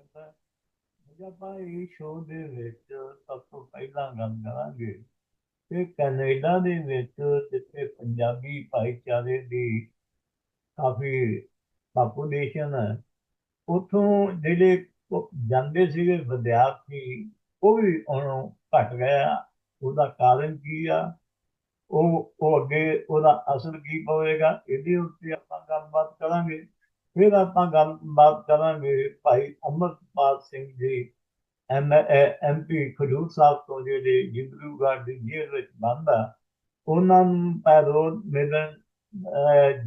ਸਕਦਾ ਹੈ। ਆਪਾਂ ਇਹ ਸ਼ੋਅ ਦੇ ਵਿੱਚ ਸਭ ਤੋਂ ਪਹਿਲਾਂ ਗੱਲ ਕਰਾਂਗੇ ਕਿ ਕੈਨੇਡਾ ਦੇ ਵਿੱਚ ਜਿੱਥੇ ਪੰਜਾਬੀ ਭਾਈਚਾਰੇ ਦੀ ਕਾਫੀ ਪਾਪੂਲੇਸ਼ਨ ਹੈ, ਉਥੋਂ ਜਿਹੜੇ ਜਾਂਦੇ ਸੀਗੇ ਵਿਦਿਆਰਥੀ, ਉਹ ਵੀ ਹੁਣ ਘਟ ਗਿਆ ਉਹਦਾ ਕਾਰਨ ਕੀ ਆ? ਉਹ ਉਹ ਅੱਗੇ ਉਹਦਾ ਅਸਰ ਕੀ ਪਵੇਗਾ? ਇਹਦੇ ਉੱਤੇ ਆਪਾਂ ਗੱਲਬਾਤ ਕਰਾਂਗੇ। ਫਿਰ ਆਪਾਂ ਗੱਲਬਾਤ ਕਰਾਂਗੇ ਭਾਈ ਅਮਰਪਾਲ ਸਿੰਘ ਜੀ, ਐਮ ਐਮਪੀ ਖਡੂਰ ਸਾਹਿਬ ਤੋਂ ਜਿਹੜੇ ਜਿੰਦਰੂਗੜ੍ਹ ਦੀ ਜੇਲ੍ਹ ਵਿੱਚ ਬੰਦ ਆ, ਉਹਨਾਂ ਨੂੰ ਪੈਰੋਲ ਮਿਲਣ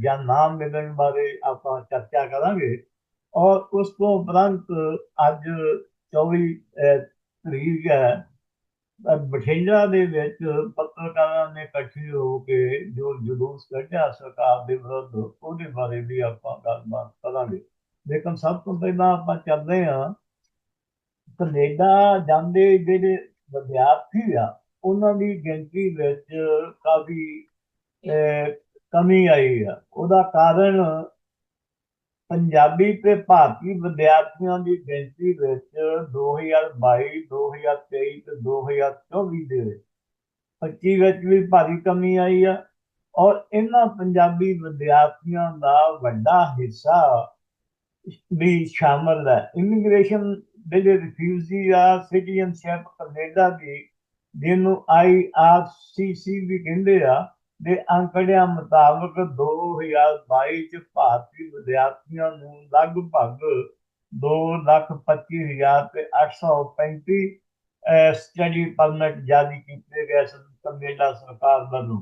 ਜਾਂ ਨਾਮ ਮਿਲਣ ਬਾਰੇ ਆਪਾਂ ਚਰਚਾ ਕਰਾਂਗੇ ਔਰ ਉਸ ਤੋਂ ਉਪਰੰਤ ਅੱਜ 24 ਤਰੀਕ ਹੈ ਬਠਿੰਡਾ ਦੇ ਵਿੱਚ ਪੱਤਰਕਾਰਾਂ ਨੇ ਇਕੱਠੇ ਹੋ ਕੇ ਜੋ ਜਲੂਸ ਕੱਢਿਆ ਸਰਕਾਰ ਦੇ ਵਿਰੁੱਧ ਉਹਦੇ ਬਾਰੇ ਵੀ ਆਪਾਂ ਗੱਲਬਾਤ ਕਰਾਂਗੇ। ਲੇਕਿਨ ਸਭ ਤੋਂ ਪਹਿਲਾਂ ਆਪਾਂ ਚੱਲਦੇ ਹਾਂ। ਕੈਨੇਡਾ ਜਾਂਦੇ ਜਿਹੜੇ ਵਿਦਿਆਰਥੀ ਆ ਉਹਨਾਂ ਦੀ ਗਿਣਤੀ ਵਿੱਚ ਕਾਫੀ ਅਹ, ਕਮੀ ਆਈ ਆ। ਉਹਦਾ ਕਾਰਨ ਪੰਜਾਬੀ ਤੇ ਭਾਰਤੀ ਵਿਦਿਆਰਥੀਆਂ ਦੀ ਗਿਣਤੀ ਵਿੱਚ 2022 2023 ਤੇ 2024 ਦੇ ਵਿੱਚ 25 ਵਿੱਚ ਵੀ ਭਾਰੀ ਕਮੀ ਆਈ ਆ ਔਰ ਇਹਨਾਂ ਪੰਜਾਬੀ ਵਿਦਿਆਰਥੀਆਂ ਦਾ ਵੱਡਾ ਹਿੱਸਾ ਵੀ ਸ਼ਾਮਲ ਹੈ। ਇਮੀਗ੍ਰੇਸ਼ਨ ਦੇ ਜਿਹੜੇ ਰਿਫਿਊਜੀ ਆ ਸਿਟੀਜ਼ਨਸ਼ਿਪ ਕੈਨੇਡਾ ਦੀ, ਜਿਹਨੂੰ ਆਈਆਰਸੀਸੀ ਵੀ ਕਹਿੰਦੇ ਆ ਦੇ ਅੰਕੜਿਆਂ ਮੁਤਾਬਕ 2022 ਚ ਭਾਰਤੀ ਵਿਦਿਆਰਥੀਆਂ ਨੂੰ ਲਗਭਗ 225000 ਤੇ 835 ਸਟੱਡੀ ਪਰਮਿਟ ਜਾਰੀ ਕੀਤੇ ਗਏ ਸਨ ਕੈਨੇਡਾ ਸਰਕਾਰ ਵੱਲੋਂ।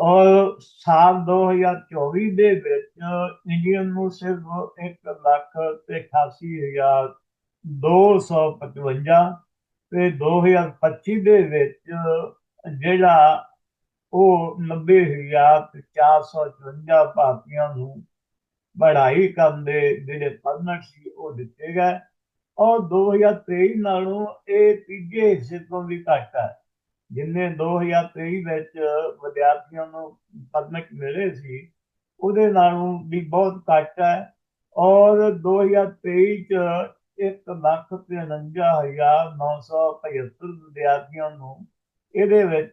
ਔਰ ਸਾਲ 2024 ਦੇ ਵਿੱਚ ਇੰਡੀਅਨ ਨੂੰ ਸਿਰਫ 1 ਲੱਖ ਤੇ 88000 255 ਤੇ 2025 ਦੇ ਵਿੱਚ ਜਿਹੜਾ ਉਹ 90454 ਭਾਰਤੀਆਂ ਨੂੰ ਪੜ੍ਹਾਈ ਕਰਨ ਦੇ ਜਿਹੜੇ ਪਰਮਿਟ ਸੀ, ਉਹ ਦਿੱਤੇ ਗਏ। ਔਰ 2023 ਨਾਲੋਂ ਇਹ ਤੀਜੇ ਹਿੱਸੇ ਤੋਂ ਵੀ ਘੱਟ ਹੈ। ਜਿੰਨੇ 2023 ਵਿੱਚ ਵਿਦਿਆਰਥੀਆਂ ਨੂੰ ਪਰਮਿਟ ਮਿਲੇ ਸੀ, ਉਹਦੇ ਨਾਲੋਂ ਵੀ ਬਹੁਤ ਘੱਟ ਹੈ। ਔਰ 2023 ਚ 1 ਲੱਖ ਤੇ 59975 ਵਿਦਿਆਰਥੀਆਂ ਨੂੰ ਇਹਦੇ ਵਿੱਚ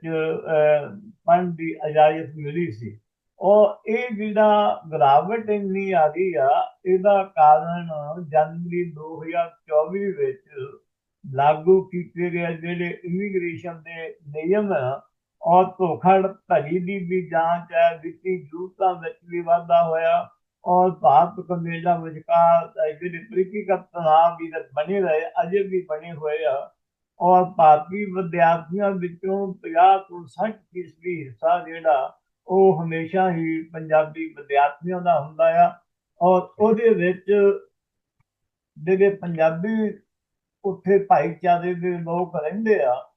ਪੜ੍ਹਨ ਦੀ ਇਜਾਜ਼ਤ ਮਿਲੀ ਸੀ। ਉਹ, ਇਹ ਜਿਹੜਾ ਗਿਰਾਵਟ ਇੰਨੀ ਆ ਗਈ ਆ, ਇਹਦਾ ਕਾਰਨ ਜਨਵਰੀ 2024 ਵਿੱਚ ਲਾਗੂ ਕੀਤੇ ਗਏ ਜਿਹੜੇ ਇਮੀਗ੍ਰੇਸ਼ਨ ਦੇ ਨਿਯਮ ਆ ਔਰ ਧੋਖੜ ਧੋਖਾਧੜੀ ਦੀ ਵੀ ਜਾਂਚ ਹੈ, ਵਿੱਤੀ ਜ਼ਰੂਰਤਾਂ ਵਿੱਚ ਵੀ ਵਾਧਾ ਹੋਇਆ। ਔਰ ਭਾਰਤ ਕੈਨੇਡਾ ਵਿਚਕਾਰ ਜਿਹੜੇ ਪ੍ਰੀਤੀਗਤ ਤਣਾਅ ਵੀ ਬਣੇ ਰਹੇ, ਅਜੇ ਵੀ ਬਣੇ ਹੋਏ ਆ। ਔਰ ਭਾਰਤੀ ਵਿਦਿਆਰਥੀਆਂ ਵਿੱਚੋਂ 50 ਤੋਂ 60 ਫੀਸਦੀ ਹਿੱਸਾ ਜਿਹੜਾ ਉਹ ਹਮੇਸ਼ਾ ਹੀ ਪੰਜਾਬੀ ਵਿਦਿਆਰਥੀਆਂ ਦਾ ਹੁੰਦਾ ਆ। ਔਰ ਉਹਦੇ ਵਿੱਚ ਜਿਹੜੇ ਪੰਜਾਬੀ ਉੱਥੇ ਭਾਈਚਾਰੇ ਦੇ ਲੋਕ ਰਹਿੰਦੇ ਆ,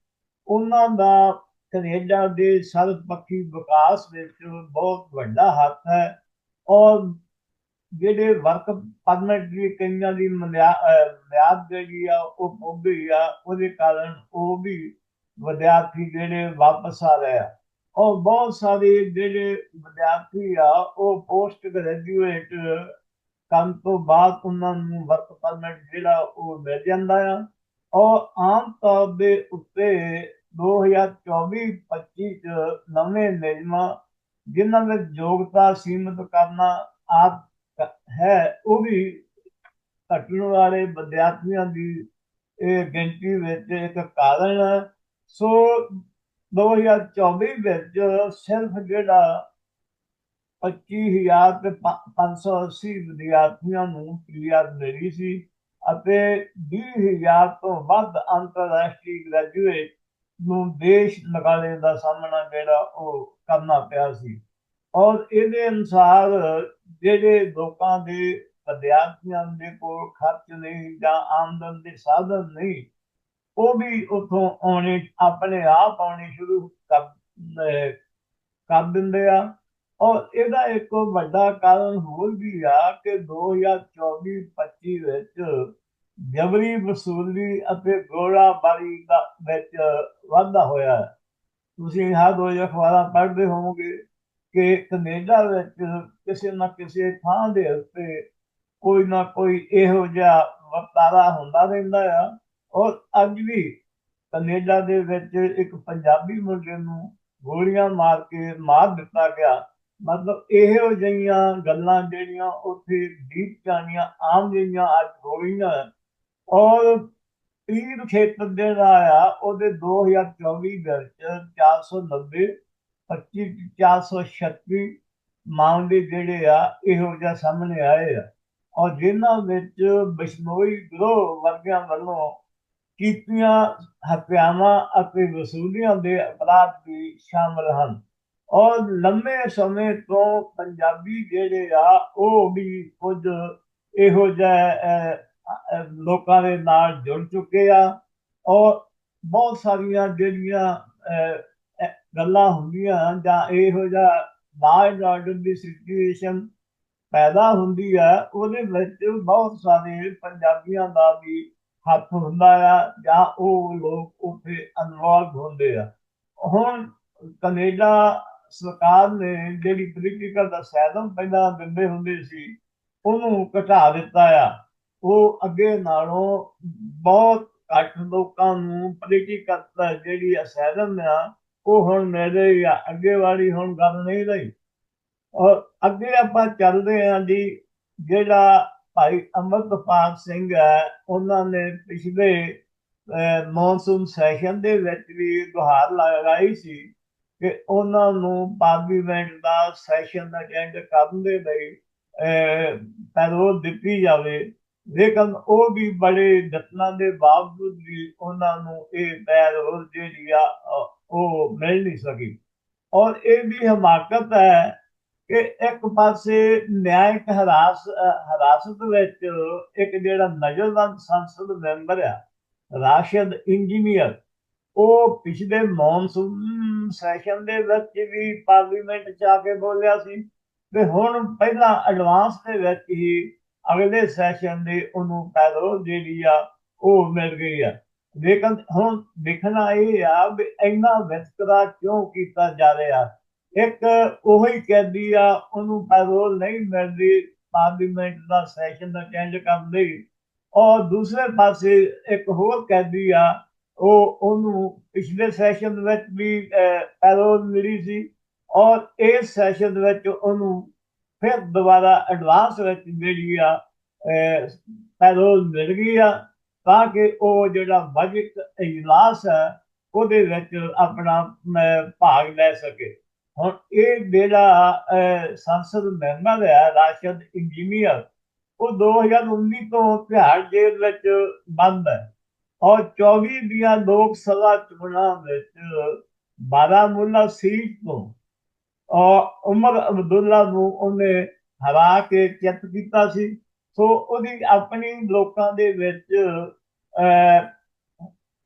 ਉਹਨਾਂ ਦਾ ਕੈਨੇਡਾ ਦੇ ਸਰਬਪੱਖੀ ਵਿਕਾਸ ਵਿੱਚ ਬਹੁਤ ਵੱਡਾ ਹੱਥ ਹੈ। ਔਰ ਜਿਹੜੇ ਵਰਕ ਪਰਮਿਟ ਦੀ ਕਈਆਂ ਦੀ ਮਿਆਦ ਜਿਹੜੀ ਆ, ਉਹ ਪੁੱਗ ਗਈ ਆ, ਉਹਦੇ ਕਾਰਨ ਉਹ ਵੀ ਵਿਦਿਆਰਥੀ ਜਿਹੜੇ ਵਾਪਸ ਆ ਰਹੇ ਆ। ਔਰ ਬਹੁਤ ਸਾਰੇ ਜਿਹੜੇ ਵਿਦਿਆਰਥੀ ਆ, ਉਹ ਪੋਸਟ ਗ੍ਰੈਜੂਏਟ ਕੰਮ ਤੋਂ ਬਾਅਦ ਉਹਨਾਂ ਨੂੰ ਵਰਕ ਪਰਮਿਟ ਜਿਹੜਾ ਉਹ ਮਿਲ ਜਾਂਦਾ ਆ। ਔਰ ਆਮ ਤੌਰ ਦੇ ਉੱਤੇ 2024-25 ਚ ਨਵੇਂ ਨਿਯਮਾਂ ਜਿਨ੍ਹਾਂ ਵਿੱਚ ਯੋਗਤਾ ਸੀਮਿਤ ਕਰਨਾ ਆਪ ਹੈ, ਉਹ ਵੀ ਘਟਣ ਵਾਲੇ ਵਿਦਿਆਰਥੀਆਂ ਦੀ ਇਹ ਗਿਣਤੀ ਵਿੱਚ ਇੱਕ ਕਾਰਨ ਸੋ 2024 ਵਿੱਚ ਸਿਰਫ ਜਿਹੜਾ 25000 ਤੇ 580 ਵਿਦਿਆਰਥੀਆਂ ਨੂੰ ਕਲੀਅਰ ਮਿਲੀ ਸੀ ਅਤੇ 20000 ਤੋਂ ਵੱਧ ਅੰਤਰਰਾਸ਼ਟਰੀ ਗ੍ਰੈਜੂਏਟ ਨੂੰ ਦੇਸ਼ ਨਕਾਲੇ ਦਾ ਸਾਹਮਣਾ ਜਿਹੜਾ ਉਹ ਕਰਨਾ ਪਿਆ ਸੀ। ਔਰ ਇਹਦੇ ਅਨੁਸਾਰ ਜਿਹੜੇ ਲੋਕਾਂ ਦੇ ਵਿਦਿਆਰਥੀਆਂ ਦੇ ਕੋਲ ਖਰਚ ਨਹੀਂ ਜਾਂ ਆਮਦਨ ਦੇ ਸਾਧਨ ਨਹੀਂ, ਉਹ ਵੀ ਉਥੋਂ ਆਉਣੇ, ਆਪਣੇ ਆਪ ਆਉਣੇ ਸ਼ੁਰੂ ਕਰ ਦਿੰਦੇ ਆ। ਔਰ ਇਹਦਾ ਇੱਕ ਵੱਡਾ ਕਾਰਨ ਹੋਰ ਵੀ ਆ ਕਿ 2024-25 ਵਿੱਚ ਜਬਰੀ ਵਸੂਲੀ ਅਤੇ ਗੋਲਾਬਾਰੀ ਦਾ ਵਿੱਚ ਵਾਧਾ ਹੋਇਆ। ਤੁਸੀਂ ਹਰ ਰੋਜ਼ ਅਖਬਾਰਾਂ ਪੜ੍ਹਦੇ ਹੋਵੋਗੇ। ਕਿ ਕੈਨੇਡਾ ਵਿੱਚ ਕਿਸੇ ਨਾ ਕਿਸੇ ਥਾਂ ਦੇ ਉੱਤੇ ਕੋਈ ਨਾ ਕੋਈ ਇਹੋ ਜਿਹਾ ਵਰਤਾਰਾ ਹੁੰਦਾ ਰਹਿੰਦਾ ਆ। ਔਰ ਅੱਜ ਵੀ ਕੈਨੇਡਾ ਦੇ ਵਿੱਚ ਇੱਕ ਪੰਜਾਬੀ ਮੁੰਡੇ ਨੂੰ ਗੋਲੀਆਂ ਮਾਰ ਕੇ ਮਾਰ ਦਿੱਤਾ ਗਿਆ। ਮਤਲਬ ਇਹੋ ਜਿਹੀਆਂ ਗੱਲਾਂ ਜਿਹੜੀਆਂ ਉੱਥੇ ਡੀਪ ਜਾਣੀਆਂ, ਆਮ ਜਿਹੀਆਂ ਅੱਜ ਹੋ ਗਈਆਂ ਔਰ ਤੀਰ ਖੇਤਰ ਜਿਹੜਾ ਆ, ਉਹਦੇ 2024 ਵਿੱਚ 490 25 436 ਮਾਮਲੇ ਜਿਹੜੇ ਆ, ਇਹੋ ਜਿਹਾ ਸਾਹਮਣੇ ਆਏ ਆ। ਔਰ ਜਿਨ੍ਹਾਂ ਵਿੱਚ ਬਿਸ਼ਨੋਈ ਗਰੋਹ ਵਰਗਿਆਂ ਵੱਲੋਂ ਕੀਤੀਆਂ ਹੱਤਿਆਵਾਂ ਅਤੇ ਵਸੂਲੀਆਂ ਦੇ ਅਪਰਾਧ ਵੀ ਸ਼ਾਮਲ ਹਨ। ਔਰ ਲੰਮੇ ਸਮੇਂ ਤੋਂ ਪੰਜਾਬੀ ਜਿਹੜੇ ਆ, ਉਹ ਵੀ ਕੁਝ ਇਹੋ ਜਿਹੇ ਲੋਕਾਂ ਦੇ ਨਾਲ ਜੁੜ ਚੁੱਕੇ ਆ। ਔਰ ਬਹੁਤ ਸਾਰੀਆਂ ਜਿਹੜੀਆਂ ਗੱਲਾਂ ਹੁੰਦੀਆਂ ਜਾਂ ਇਹੋ ਜਿਹਾ ਲਾਅ ਆਰਡਰ ਦੀ ਸਿਚੁਏਸ਼ਨ ਪੈਦਾ ਹੁੰਦੀ ਆ ਉਹਦੇ ਵਿੱਚ ਬਹੁਤ ਸਾਰੇ ਪੰਜਾਬੀਆਂ ਦਾ ਵੀ ਹੱਥ ਹੁੰਦਾ ਆ ਜਾਂ ਉਹ ਲੋਕ ਉੱਥੇ ਇਨਵੋਲਵ ਹੁੰਦੇ ਆ। ਹੁਣ ਕੈਨੇਡਾ ਸਰਕਾਰ ਨੇ ਜਿਹੜੀ ਪੋਲੀਟੀਕਲ ਦਾ ਸੈਦਮ ਪਹਿਲਾਂ ਦਿੰਦੇ ਹੁੰਦੇ ਸੀ, ਉਹਨੂੰ ਘਟਾ ਦਿੱਤਾ ਆ। ਉਹ ਅੱਗੇ ਨਾਲੋਂ ਬਹੁਤ ਘੱਟ ਲੋਕਾਂ ਨੂੰ ਪੋਲੀਟੀਕਲ ਜਿਹੜੀ ਅਸੈਦਮ ਆ ਉਹ ਹੁਣ ਮੇਰੇ ਆ, ਅੱਗੇ ਵਾਲੀ ਹੁਣ ਗੱਲ ਨਹੀਂ ਰਹੀ। ਔਰ ਅੱਗੇ ਆਪਾਂ ਚੱਲਦੇ ਹਾਂ ਜੀ, ਜਿਹੜਾ ਭਾਈ ਅਮਰਤਪਾਲ ਸਿੰਘ ਹੈ, ਉਹਨਾਂ ਨੇ ਪਿਛਲੇ ਮੌਨਸੂਨ ਸੈਸ਼ਨ ਦੇ ਵਿੱਚ ਵੀ ਗੁਹਾਰ ਲਗਾਈ ਸੀ ਕਿ ਉਹਨਾਂ ਨੂੰ ਪਾਰਲੀਮੈਂਟ ਦਾ ਸੈਸ਼ਨ ਅਟੈਂਡ ਕਰਨ ਦੇ ਲਈ ਪੈਰੋਲ ਦਿੱਤੀ ਜਾਵੇ। ਲੇਕਿਨ ਉਹ ਵੀ ਬੜੇ ਯਤਨਾਂ ਦੇ ਬਾਵਜੂਦ ਵੀ ਉਹਨਾਂ ਨੂੰ ਇਹ ਪੈਰੋਲ ਜਿਹੜੀ ਆ ਉਹ ਮਿਲ ਨਹੀਂ ਸਕੀ। ਔਰ ਇਹ ਵੀ ਹਮਾਕਤ ਹੈ ਕਿ ਇੱਕ ਪਾਸੇ ਨਿਆਇਕ ਹਰਾਸ ਹਰਾਸਤ ਵਿੱਚ ਇੱਕ ਜਿਹੜਾ ਨਜ਼ਰਬੰਦ ਸੰਸਦ ਮੈਂਬਰ ਆ, ਰਾਸ਼ਦ ਇੰਜੀਨੀਅਰ, ਉਹ ਪਿਛਲੇ ਮੌਨਸੂਨ ਸੈਸ਼ਨ ਦੇ ਵਿੱਚ ਵੀ ਪਾਰਲੀਮੈਂਟ ਚ ਆ ਕੇ ਬੋਲਿਆ ਸੀ ਤੇ ਹੁਣ ਪਹਿਲਾਂ ਐਡਵਾਂਸ ਦੇ ਵਿੱਚ ਹੀ ਅਗਲੇ ਸੈਸ਼ਨ ਦੇ ਉਹਨੂੰ ਪੈਰੋਲ ਜਿਹੜੀ ਆ, ਉਹ ਮਿਲ ਗਈ ਆ। ਲੇਕਿਨ ਹੁਣ ਦੇਖਣਾ ਇਹ ਆ ਵੀ ਇੰਨਾ ਵਿਤਕਰਾ ਕਿਉਂ ਕੀਤਾ ਜਾ ਰਿਹਾ? ਇੱਕ ਉਹੀ ਕੈਦੀ ਆ, ਉਹਨੂੰ ਪੈਰੋਲ ਨਹੀਂ ਮਿਲਦੀ ਪਾਰਲੀਮੈਂਟ ਦਾ ਸੈਸ਼ਨ ਅਟੈਂਡ ਕਰਨ ਲਈ। ਔਰ ਦੂਸਰੇ ਪਾਸੇ ਇੱਕ ਹੋਰ ਕੈਦੀ ਆ, ਉਹ ਉਹਨੂੰ ਪਿਛਲੇ ਸੈਸ਼ਨ ਵਿੱਚ ਵੀ ਪੈਰੋਲ ਮਿਲੀ ਸੀ। ਔਰ ਇਸ ਸੈਸ਼ਨ ਵਿੱਚ ਉਹਨੂੰ ਫਿਰ ਦੁਬਾਰਾ ਐਡਵਾਂਸ ਵਿੱਚ ਜਿਹੜੀ ਆ ਪੈਰੋਲ ਮਿਲ ਗਈ ਆ। ਤਾਂ ਕਿ ਉਹ ਜਿਹੜਾ ਬਜਟ ਇਜਲਾਸ ਹੈ, ਉਹਦੇ ਵਿੱਚ ਆਪਣਾ ਭਾਗ ਲੈ ਸਕੇ। ਹੁਣ ਇਹ ਜਿਹੜਾ ਸੰਸਦ ਮੈਂਬਰ ਹੈ, ਰਾਸ਼ਦ ਇੰਜੀਨੀਅਰ, ਉਹ 2019 ਤੋਂ ਤਿਹਾੜ ਜੇਲ੍ਹ ਵਿੱਚ ਬੰਦ ਹੈ। ਔਰ 24 ਦੀਆਂ ਲੋਕ ਸਭਾ ਚੋਣਾਂ ਵਿੱਚ ਬਾਰਾਮੂਲਾ ਸੀਟ ਤੋਂ, ਔਰ ਉਮਰ ਅਬਦੁੱਲਾ ਨੂੰ ਉਹਨੇ ਹਰਾ ਕੇ ਚਿੱਤ ਕੀਤਾ ਸੀ। ਸੋ ਉਹਦੀ ਆਪਣੀ ਲੋਕਾਂ ਦੇ ਵਿੱਚ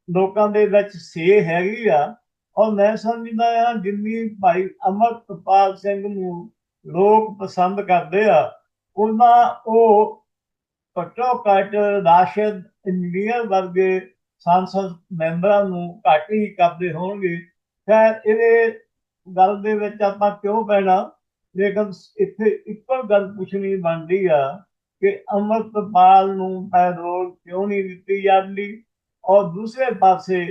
ਲੋਕਾਂ ਦੇ ਵਿੱਚ ਸੇ ਹੈਗੀ ਆ। ਔਰ ਮੈਂ ਸਮਝਦਾ ਆ ਜਿੰਨੀ ਭਾਈ ਅਮਰਪਾਲ ਸਿੰਘ ਨੂੰ ਲੋਕ ਪਸੰਦ ਕਰਦੇ ਆ, ਉਹਨਾਂ ਉਹ ਘੱਟੋ ਘੱਟ ਰਾਸ਼ਦ ਇੰਜੀਨੀਅਰ ਵਰਗੇ ਸੰਸਦ ਮੈਂਬਰਾਂ ਨੂੰ ਘੱਟ ਹੀ ਕਰਦੇ ਹੋਣਗੇ। ਖੈਰ, ਇਹਦੇ ਗੱਲ ਦੇ ਵਿੱਚ ਆਪਾਂ ਕਿਉਂ ਪੈਣਾ? ਲੇਕਿਨ ਇੱਥੇ ਇੱਕੋ ਗੱਲ ਪੁੱਛਣੀ ਬਣਦੀ ਆ। ਕਿ ਅਮਰਪਾਲ ਨੂੰ ਪੈਰੋਲ ਕਿਉਂ ਨਹੀਂ ਦਿੱਤੀ ਜਾਂਦੀ? ਔਰ ਦੂਸਰੇ ਪਾਸੇ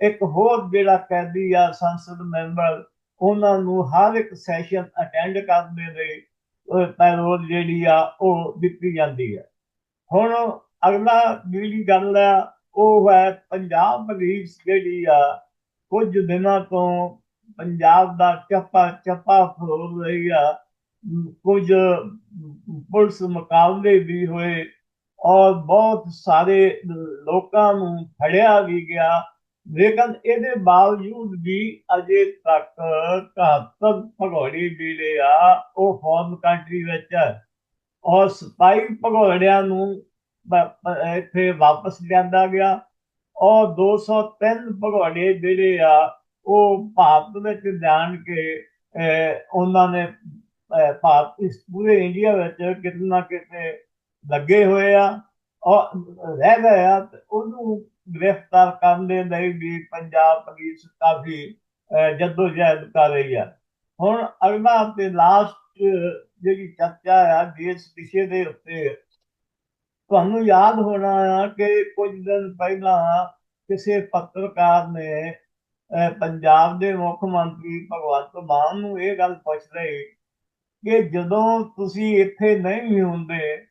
ਇੱਕ ਹੋਰ ਜਿਹੜਾ ਕੈਦੀ ਆ ਸੰਸਦ ਮੈਂਬਰ, ਉਹਨਾਂ ਨੂੰ ਹਰ ਇੱਕ ਸੈਸ਼ਨ ਅਟੈਂਡ ਕਰਨ ਦੇ ਲਈ ਪੈਰੋਲ ਜਿਹੜੀ ਆ ਉਹ ਦਿੱਤੀ ਜਾਂਦੀ ਹੈ। ਹੁਣ ਅਗਲਾ ਜਿਹੜੀ ਗੱਲ ਆ, ਉਹ ਹੈ ਪੰਜਾਬ ਪੁਲਿਸ ਜਿਹੜੀ ਆ, ਕੁਝ ਦਿਨਾਂ ਤੋਂ ਪੰਜਾਬ ਦਾ ਚੱਪਾ ਚੱਪਾ ਫਰੋਲ ਰਹੀ ਆ। ਕੁਝ ਪੁਲਿਸ ਮੁਕਾਬਲੇ ਵੀ ਹੋਏ ਔਰ ਬਹੁਤ ਸਾਰੇ ਲੋਕਾਂ ਨੂੰ ਫੜਿਆ ਵੀ ਗਿਆ। ਲੇਕਿਨ ਇਹਦੇ ਬਾਵਜੂਦ ਵੀ ਅਜੇ ਤੱਕ 71 ਭਗੌੜੀ ਜਿਹੜੇ ਆ, ਉਹ ਫੋਰਨ ਕੰਟਰੀ ਵਿੱਚ ਹੈ। ਔਰ ਸਪਾਈ ਭਗੌੜਿਆਂ ਨੂੰ ਇੱਥੇ ਵਾਪਸ ਲਿਆਂਦਾ ਗਿਆ ਔਰ 203 ਭਗੌੜੇ ਜਿਹੜੇ ਆ, ਉਹ ਭਾਰਤ ਵਿੱਚ ਜਾਣ ਕੇ ਉਹਨਾਂ ਨੇ ਭਾਰਤ ਇਸ ਪੂਰੇ ਇੰਡੀਆ ਵਿੱਚ ਕਿਤੇ ਨਾ ਕਿਤੇ ਲੱਗੇ ਹੋਏ ਆ ਔਰ ਰਹਿ ਗਏ ਆ ਉਹਨੂੰ ਗ੍ਰਿਫਤਾਰ ਕਰਨ ਦੇ ਲਈ ਵੀ ਪੰਜਾਬ ਪੁਲਿਸ ਕਾਫੀ ਜਦੋਜਹਿਦ ਕਰ ਰਹੀ ਹੈ ਹੁਣ ਅਗਲਾ ਤੇ ਲਾਸਟ ਜਿਹੜੀ ਚਰਚਾ ਆ ਇਸ ਵਿਸ਼ੇ ਦੇ ਉੱਤੇ, ਤੁਹਾਨੂੰ ਯਾਦ ਹੋਣਾ ਆ ਕਿ ਕੁਝ ਦਿਨ ਪਹਿਲਾਂ ਕਿਸੇ ਪੱਤਰਕਾਰ ਨੇ ਪੰਜਾਬ ਦੇ ਮੁੱਖ ਮੰਤਰੀ ਭਗਵੰਤ ਮਾਨ ਨੂੰ ਇਹ ਗੱਲ ਪੁੱਛ ਰਹੀ ਕਿ ਜਦੋਂ ਤੁਸੀਂ ਇੱਥੇ ਨਹੀਂ ਹੁੰਦੇ,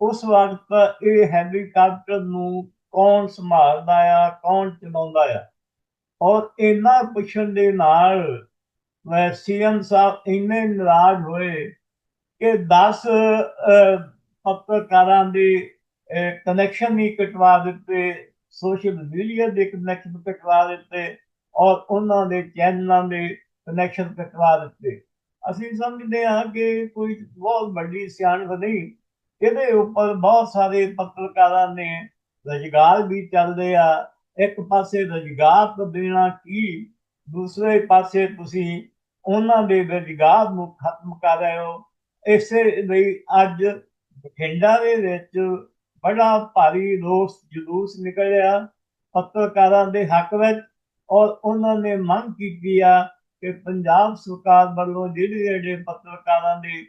ਉਸ ਵਕਤ ਇਹ ਹੈਲੀਕਾਪਟਰ ਨੂੰ ਕੌਣ ਸੰਭਾਲਦਾ ਆ, ਕੌਣ ਚਲਾਉਂਦਾ ਆ? ਔਰ ਇਹਨਾਂ ਪੁੱਛਣ ਦੇ ਨਾਲ ਮੈਂ ਸੀਐਮ ਸਾਹਿਬ ਇੰਨੇ ਨਾਰਾਜ਼ ਹੋਏ ਕਿ 10 ਪੱਤਰਕਾਰਾਂ ਦੇ ਕਨੈਕਸ਼ਨ ਹੀ ਕਟਵਾ ਦਿੱਤੇ ਸੋਸ਼ਲ ਮੀਡੀਆ ਦੇ ਕਨੈਕਸ਼ਨ ਕਟਵਾ ਦਿੱਤੇ, ਔਰ ਉਹਨਾਂ ਦੇ ਚੈਨਲਾਂ ਦੇ ਕਨੈਕਸ਼ਨ ਕਟਵਾ ਦਿੱਤੇ। ਅਸੀਂ ਸਮਝਦੇ ਹਾਂ ਕਿ ਕੋਈ ਬਹੁਤ ਵੱਡੀ ਸਿਆਣਪ ਨਹੀਂ। ਇਹਦੇ ਉੱਪਰ ਬਹੁਤ ਸਾਰੇ ਪੱਤਰਕਾਰਾਂ ਨੇ ਰੁਜ਼ਗਾਰ ਵੀ ਚੱਲਦੇ ਆ। ਇੱਕ ਪਾਸੇ ਰੁਜ਼ਗਾਰ ਦੇਣਾ ਕੀ, ਦੂਸਰੇ ਪਾਸੇ ਤੁਸੀਂ ਉਹਨਾਂ ਦੇ ਰੁਜ਼ਗਾਰ ਨੂੰ ਖਤਮ ਕਰ ਰਹੇ ਹੋ। ਇਸੇ ਲਈ ਅੱਜ ਬਠਿੰਡਾ ਦੇ ਵਿੱਚ ਬੜਾ ਭਾਰੀ ਰੋਸ ਜਲੂਸ ਨਿਕਲਿਆ। ਪੱਤਰਕਾਰਾਂ ਦੇ ਹੱਕ ਵਿੱਚ ਔਰ ਉਹਨਾਂ ਨੇ ਮੰਗ ਕੀਤੀ ਆ ਕਿ ਪੰਜਾਬ ਸਰਕਾਰ ਵੱਲੋਂ ਜਿਹੜੇ ਜਿਹੜੇ ਪੱਤਰਕਾਰਾਂ ਦੇ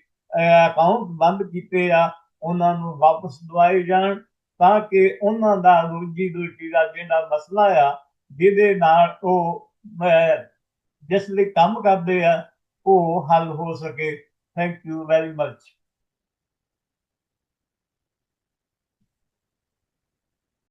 ਅਕਾਊਂਟ ਬੰਦ ਕੀਤੇ ਆ, ਉਹਨਾਂ ਨੂੰ ਵਾਪਸ ਦਵਾਏ ਜਾਣ ਤਾਂ ਕਿ ਉਹਨਾਂ ਦਾ ਰੋਜੀ ਰੋਟੀ ਦਾ ਜਿਹੜਾ ਮਸਲਾ ਆ, ਜਿਹਦੇ ਨਾਲ ਉਹ ਜਿਸ ਲਈ ਕੰਮ ਕਰਦੇ ਆ, ਉਹ ਹੱਲ ਹੋ ਸਕੇ। Thank you very much